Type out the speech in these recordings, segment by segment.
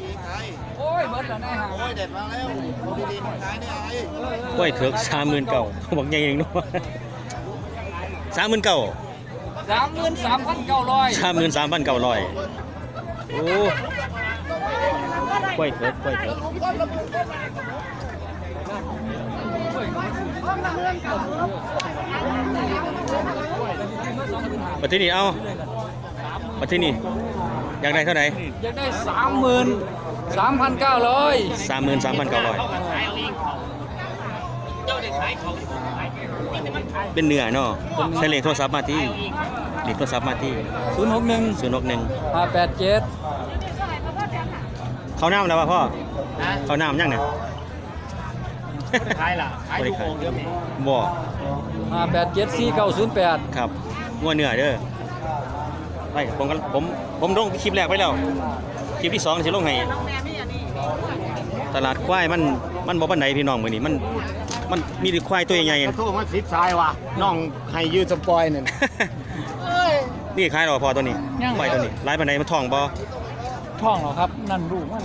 ดีๆขายโอ้ยเบิดแล้วแน่ฮะโอ้ยเด็ดมาแล้วเอาดีๆมาขายเนี่ยไอ้กล้วยเถือกสามหมื่นเก่าบอกใหญ่เองเนาะสามหมื่นเก่าสามหมื่นสามพันเก้าร้อยสามหมื่นสามพันเก้าร้อยโอ้กล้วยเถือกกล้วยเถือกปัจจุบันเอาปัจจุบัน อยากได้เท่าไหร่อยากได้สามหมื่นสามพันเก้าร้อยสามหมื่นสามพันเก้าร้อยเป็นเนื้อเนาะใช้เลขโทรศัพท์มาที่เลขโทรศัพท์มาที่ศูนย์หกหนึ่งศูนย์หกหนึ่งห้าแปดเจ็ดเขาน้ำแล้ววะพ่อเขาน้ำยังเนี่ยขายล่ะขายทุกองเดียวมีบ่ห้าแปดเจ็ดสี่เก้าศูนย์แปดครับงัวเนื้อเด้อ ไปผมก็ผมผมลงคลิปแรกไปแล้ว คลิปที่สองสิลงให้ตลาดควายมันมันบ่ปานใดพี่น้องมื้อนี้มันมันมีแต่ควายตัวใหญ่กระทู้มันสิบสายว่ะน้องให้ยืดสปอยนั่นๆนี่ขายหรอพอตัวนี้ควายตัวนี้หลายปานใดมันท้องบ่ท่องเหรอครับ นั่นลูกมัน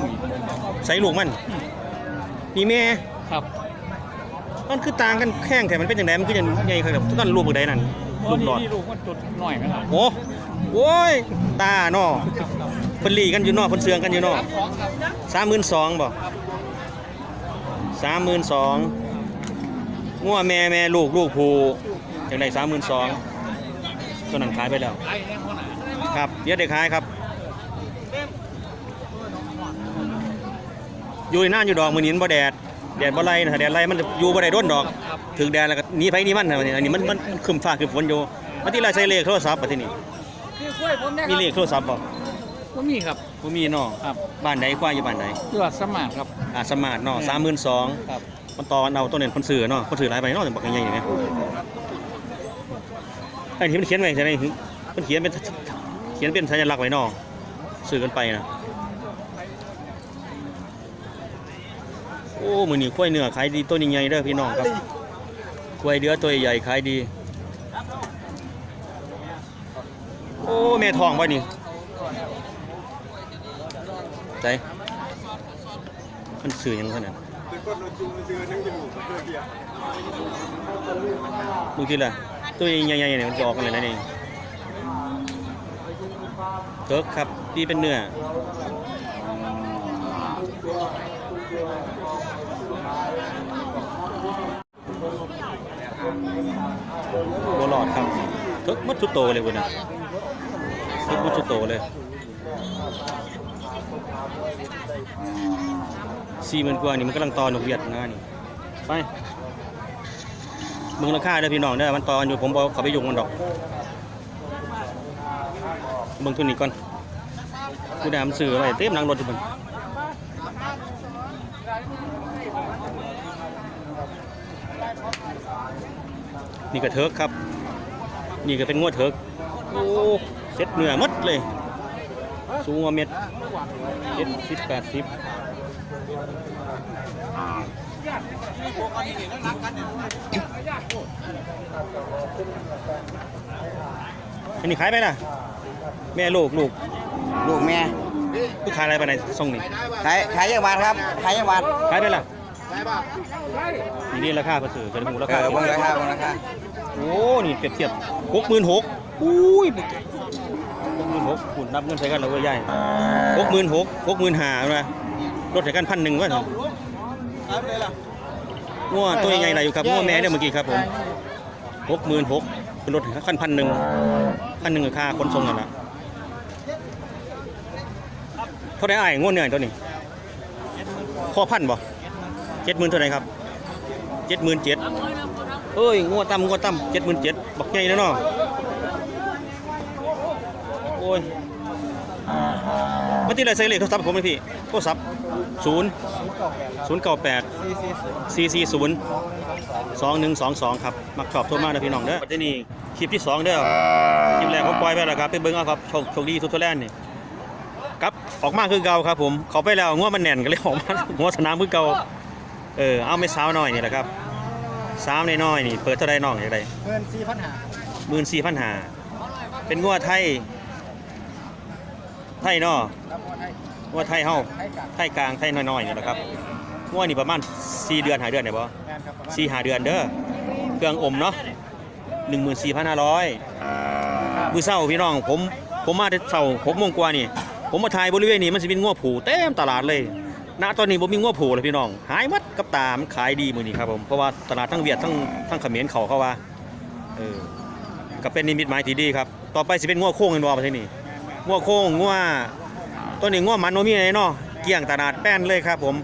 ใส่ลูกมันนี่แม่ครับ มันคือต่างกันแข้งแต่มันเป็นจังไดมันคือจังใหญ่ครับทุกท่านลูกบ่ได้นั่น ลูกหลอดนี่ลูกมันจุดหน่อยนะครับโอ้โว้ยตาเนาะเพิ่นลีกันอยู่เนาะเพิ่นเสืองกันอยู่เนาะสามหมื่นสองบ่สามหมื่นสองงัวแม่แม่ลูกลูกผูจังไดสามหมื่นสองตัวนั้นขายไปแล้ว ครับเดี๋ยวได้ขายครับ อยู่ในน่านอยู่ดอกมือนี้มันบ่แดดแดดบ่ไรนะถ้าแดดไรมันจะอยู่บ่ได้ร่นดอก ถึงแดดแล้วก็หนีไผหนีมันนะอันนี้มันมันครึมฟ้าครึมฝนอยู่มาที่ไรใส่เลขโทรศัพท์ปะที่นี่คือกล้วยผมเนี่ยมีเลขโทรศัพท์บ่ก็มีครับ บ่มีเนาะครับ บ้านใดควายอยู่บ้านใดตลาดสมาร์ทครับ อ่าสมาร์ทเนาะ32,000ครับ มันต่อกันเอาตัวนี้คนซื้อเนาะคนซื้อหลายใบเนาะบักใหญ่ๆนี่แหมไอ้ที่มันเขียนไว้ใช่ไหมมันเขียนเป็นเขียนเป็นสัญลักษณ์ไว้เนาะซื้อกันไปนะโอ้มื้อนี้ควายเนื้อขายดีตัวใหญ่ๆเด้อพี่น้องครับ ควยเดือตัวใหญ่ขายดี โอ้แม่ทองบ่นี่ใจมันสื่อยังขนาดมึงคิดล่ะตัวใหญ่ๆเนี่ยมันจะออกกันเลยนะนี่เติร์กครับที่เป็นเนื้อโบห ลอดครับเติร์กมัดชุดโตเลยคุณนะเติร์กมัดชุดโตเลยสี่หมื่นกว่านี่มันกำลังตอนกเวียดนะนี่ไปมึงราคาเด้พี่น้องเด้มันตอนอยู่ผมบอกเขาไปยุ่งมันดอกเบิ่งทุนนี้ก่อนผู้ใดมันซื้ออะไรเต็มหลังรถอยู่เบิ่งนี่ก็เทิร์กครับ นี่ก็เป็นงวดเทิร์กโอ้เซ็ตเนื้อหมดเลย สูงกว่าเม็ดเจ็ดสิบแปดสิบอันนี้ขายไปล่ะ แม่ลูกลูกลูกแม่ลูกขายอะไรไปไหนส่งนี่ขายขายยังบาทครับขายยังบาทขายไปล่ะขายป่ะนี่นี่ราคาก็ซื้อกันหมูราเอคาอเบิ่งราคาเบิ่งราคา โอ้นี่เปรียบเทียบหกหมื่นหกอุ้ยหกหมื่นหกคุณนับเงินใช้กันแล้วเว้ยใหญ่หกหมื่นหกหกหมื่นห้านะลดใช้กันพันหนึ่งวะงัวตัวใหญ่ๆไหนอยู่ครับงัวแม่เนี่ยเมื่อกี้ครับผมหกหมื่นหกเป็นลดขั้นพันหนึ่งพันหนึ่งค่าขนส่งนั่นแหละเท่าไหร่อ้ายงัวเหนื้อยตัวนี้พอพันบ่เจ็ดหมื่นเท่าไหร่ครับเจ็ดหมื่นเจ็ด เอ้ยงัวต่ำงัวต่ำเจ็ดหมื่นเจ็ดบักใหญ่แล้วเนาะโอ้ยมาที่ไรใส่เลขโทรศัพท์ผมเลยพี่โทรศัพท์ศูนย์ศูนย์เก้าแปดสี่สี่ศูนย์สองหนึ่งสองสองครับมักชอบโทรมาเด้อพี่น้องเด้อที่นี่คลิปที่สองเด้อคลิปแรกผมปล่อยไปแล้วครับไปเบิ้งเอาครับโชคโชคดีทุกทแลนด์นี่กลับออกมาคือเก่าครับผมเขาไปแล้วงัวมันแน่นก็เลยออกมางัวสนามคือเก่าเออเอาไม่สาวหน่อยนี่แหละครับ สามน้อยๆนี่เปิดเท่าไรน้องอย่างไรเงินสี่พันหาหมื่นสี่พันหาเป็นงัวไทย ไทยเนาะครับคนไทยว่าไทยเฮาให้กับไทยกลางไทยน้อยๆนี่แหละครับงวดนี่ประมาณ4เดือนหาเดือนได้บ่งานครับประมาณสี่หาเดือนเด้อเครื่องอมเนาะ14,500มื้อเช้าพี่น้องผมผมมาแต่เช้า6โมงกว่านี่ ผมมาถ่ายบริเวณนี้มันสิเป็นงัวผูเต็มตลาดเลย ณตอนนี้บ่มีงัวผูเลยพี่น้อง หายหมดกับตามขายดีมือนี้ครับผม เพราะว่าตลาดทั้งเวียดทั้งทั้งเขมรเขาเขาว่า เออก็เป็นนิมิตหมายที่ดีครับ ต่อไปสิเป็นงัวโค้งกันบ่ประเทศนี้งัวโค้งงัวตัวนี้งัวมันบ่มีอะไรเนาะ เกลี้ยงตลาดแป้นเลยครับ ผม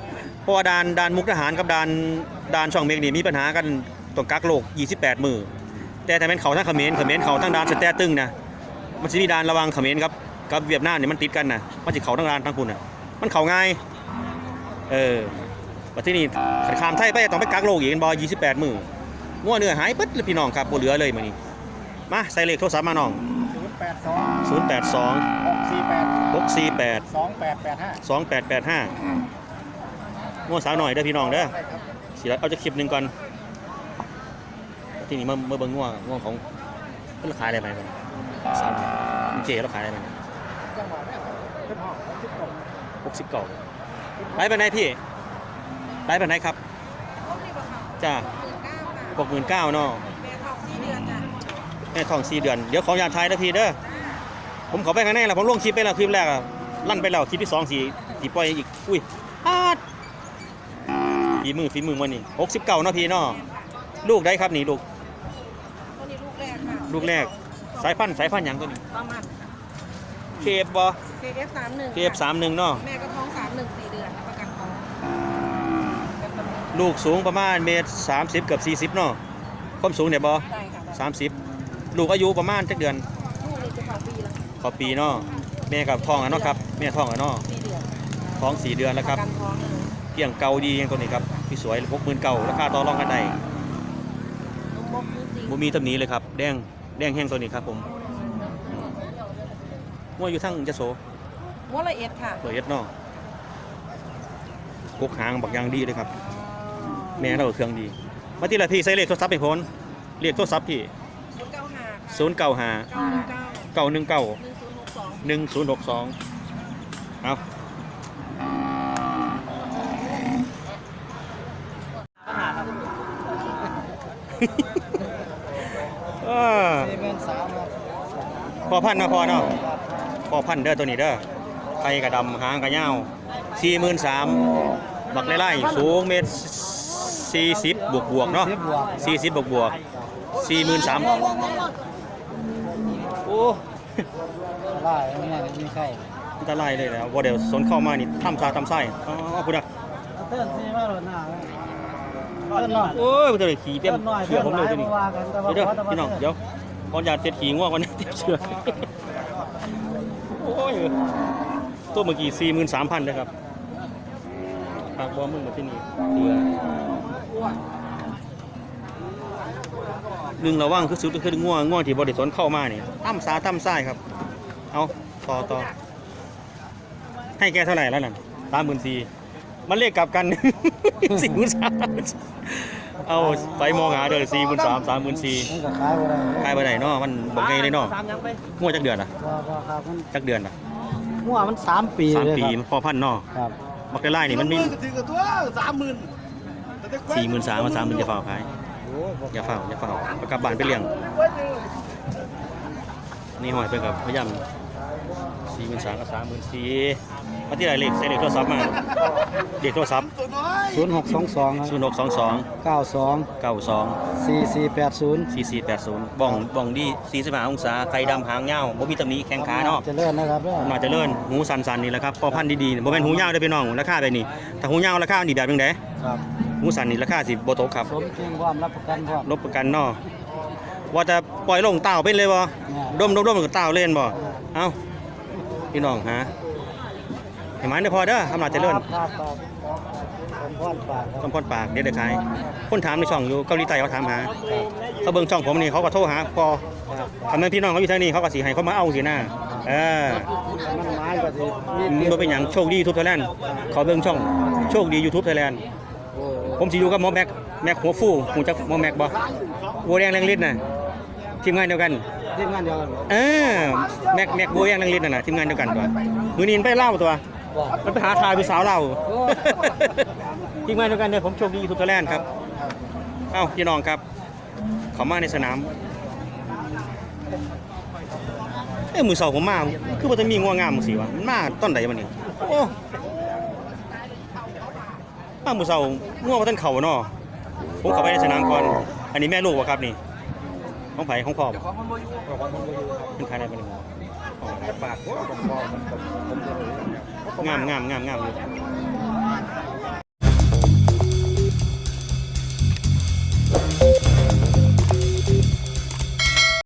เพราะว่าด่านด่านมุกทหารกับด่านด่านช่องเมฆนี่มีปัญหากันต้องกักโรค28 มือ แต่ถ้าเป็นเขาทั้งเขมรเขมรเขาทั้งด่านสแตตึงนะ มันจะมีด่านระวังเขมรครับกับเวียดนามเนี่ยมันติดกันนะมันจะเขาทั้งด่านทั้งคุณนะมันเขาง่าย เออประเทศนี้ขันขามไทยไปต้องไปกักโรคอีกเป็นบอ28มื้องัวเนื้อหายปึ๊ดเลยพี่น้องครับบ่เหลือเลยมื้อนี้มาใส่เลขโทรศัพท์มาน้องศูนย์แปดสองหกสี่แปดสองแปดแปดห้า2885งัวสาวหน่อยเด้อพี่น้องเด้อใช่ครับสิเอาจะคลิปหนึ่งก่อนที่นี่เมื่อเมื่อเบิ่งงัวงัวของเพิ่นขายอะไรไปก่อนสาวหน่อยเจ๊เราขายอะไรไปจังหวะเนี้เป็นห้องสิบกหกสิบเก่า ไปไปไหนพี่ไปไปไหนครับพวกนี้บอกค่ะจ้าหมื่นเก้าค่ะหกหมื่นเก้าเนาะแม่ทองสี่เดือนจ้ะแม่ทองสี่เดือนเดี๋ยวขออยากทายนะพี่เด้อผมขอไปข้างในแล้วผมลงคลิปไปแล้วคลิปแรกอะลั่นไปแล้วคลิปที่สองสี่สี่ปล่อยอีกอุ้ยอาดฝีมือฝีมือมันนี่หกสิบเก้าเนาะพี่เนาะลูกได้ครับนี่ลูกตัวนี้ลูกแรกค่ะลูกแรก สายพันธุ์สายพันธุ์หยังตัวนี้ประมาณ เคฟบอ KF สามหนึ่งเคฟสามหนึ่งเนาะแม่ก็ท้องสามหนึ่งสี่เดือนประกันท้องลูกสูงประมาณเมตรสามสิบเกือบสี่สิบเนาะความสูงเนี่ยบอได้ค่ะได้สามสิบลูกอายุประมาณจักเดือนลูกนี่จะขอปีละขอปีเนาะแม่กับท้องอะเนาะครับแม่ท้องอะเนาะสี่เดือนท้องสี่เดือนแล้วครับประกันท้องเลยเกี่ยงเก่าดีอย่างตัวนี้ครับพี่สวยพกมืนเก่าราคาต่อรองกันได้นมมกจริงบ่มีตำหนิเลยครับ แดงแดงแห้งตัวนี้ครับผม ว่าอยู่ทั้งจะโสๆมดละเอียดค่ะเปิดเอ็ดเนาะกกหางบักอยางดีเลยครับ แม่เราเครื่องดี มาที่ละพี่ใส่เลขโทรศัพท์ไปพ้นเรียกโทรศัพท์พี่ศูนย์เก้าห้า0 9 5เก้าหนึ่งเก้า9 1 9หนึ่งศูนย์หกสอง1 0 6 2เอาเออ สี่หมื่นสามครับ พอพันธุ์มาพอเนาะพอพันธุ์เด้อตัวนี้เด้อไข่กระดำหางกระเหย้าสี่หมื่นสามบักไล่ๆสูงเมตรสี่สิบบวกบวกๆเนาะสิบบวกสี่สิบบวกบวกสี่หมื่นสามโอ้ไล่ไม่ได้มีใครอันตรายเลยนะว่าเดี๋ยวสนเข้ามานี่ทำซาทำไส้อ๋อพูดนะเต้นซีมาหล่นหน้าเต้นหน่อยโอ้ยมันจะขี่เต็มเต้นหน่อยเชือกผมเลยตัวนี้ว่ากันแต่ว่าเดี๋ยวขอแต่ๆพี่น้องเดี๋ยว ก่อนอยากเสร็จขี่ง่วงก่อนนะเต็มเชือกโอ้ยตัวเมื่อกี้สี่หมื่นสามพันเลยครับปากบอมึงมาที่นี่เดือหนึ่งระวังคือสุดคือง่วงง่วงที่บริสนเข้ามาเนี่ตั้มซาตั้มไส้ครับ เอาต่อต่อให้แกเท่าไหร่แล้วนั่นสามหมื่นสี่มันเลขกลับกันสี่หมื่นสาม เอาไปมองหาเด้อสี่หมื่นสามสามหมื่นสี่มันก็ขายบ่ได้ขายไปไหนเนาะมันบอกไงเลยเนาะง่วงจักเดือนอะว่าว่าครับมันจักเดือนอะหัวมันสามปีสามเลยปีครับมันพอพันเนาะครับบักไล่นี่มันมีถือกับตัวสามหมื่นสี่หมื่นสามมาสามหมื่นจะเฝ้าขายโอ้ยบ่อย่าเฝ้าอย่าเฝ้าเอากลับบ้านไปเลี้ยงนี่หอยไปกับพยายามสี่หมื่นสามกับสามหมื่นสี่ มาที่ไหนเลขใส่เลขโทรศัพท์มาเลขโทรศัพท์ตัวน้อยศูนย์หกสองสองศูนย์หกสองสองเก้าสองเก้าสองสี่สี่แปดศูนย์สี่สี่แปดศูนย์บ้องบ้องดีสี่สิบห้าองศาไข่ดำหางเงาบ่มีตำหนิแข้งขาเนาะเจริญนะครับเด้อน่าจะเลื่อนหูสันๆนี่แหละครับพอพันธุ์ดีๆบ่แม่นหูยาวเด้อพี่น้องราคาแบบนี้ถ้าหูยาวราคานี่แบบจังไดครับหูสันนี่ราคาสิบ่ตกครับสมจริงความรับประกันพร้อมลบประกันเนาะว่าจะปล่อยลงเต่าเป็นเลยบ่ดมดมดมกับเต่าเล่นบ่เอ้าพี่น้องฮะ ให้มันได้อพอเด้อทำหลาดเจริญครับครับผมพรปากครับคำพรปากเดี๋ยวเดี๋ยวขายคนถามในช่องอยู่เกาหลีใต้เขาถามหาเขาเบิ่งช่องผมนี่เขาก็โทรหาพอครับทำนั้นพี่น้องเขาอยู่ทางนี้เขาก็สิให้เขามาเอาสินะเออมันหมานก็สิมันบ่เป็นหยังโชคดีทูบไทยแลนด์เขาเบิ่งช่องโชคดียูทูบไทยแลนด์ โอ้ผมสิอยู่กับหมอแม็กแม็กหัวฟูหูจักหมอแม็กบ่บัวแดงแรงฤทธิ์น่ะทีมงานเดียวกันทีมงานเดียวกันบ่เออแม็กแม็กบัวแดงแรงฤทธิ์น่ะนะทีมงานเดียวกันตัวมือนี้ไปเล่าตัว มันไปหาทายพี่สาวเราทิ้งไว้ด้วยกันเดี๋ยวผมโชคดีทุกทแลนด์ครับ เอ้าพี่น้องครับ เขามาในสนามเอ้ยมือเสาผมมา คือว่าจะมีงัวงามมือสีวะมันมาต้นใดมันนี่โอ้มามือเสางัวว่าต้นเขาเนาะผมเข้าไปในสนามก่อน อันนี้แม่ลูกวะครับนี่ของไผ่ของพ่อบ่เป็นใครได้บ้างปากว่าผมบอกมันผมจะรู้ งามงามงามงามอยู่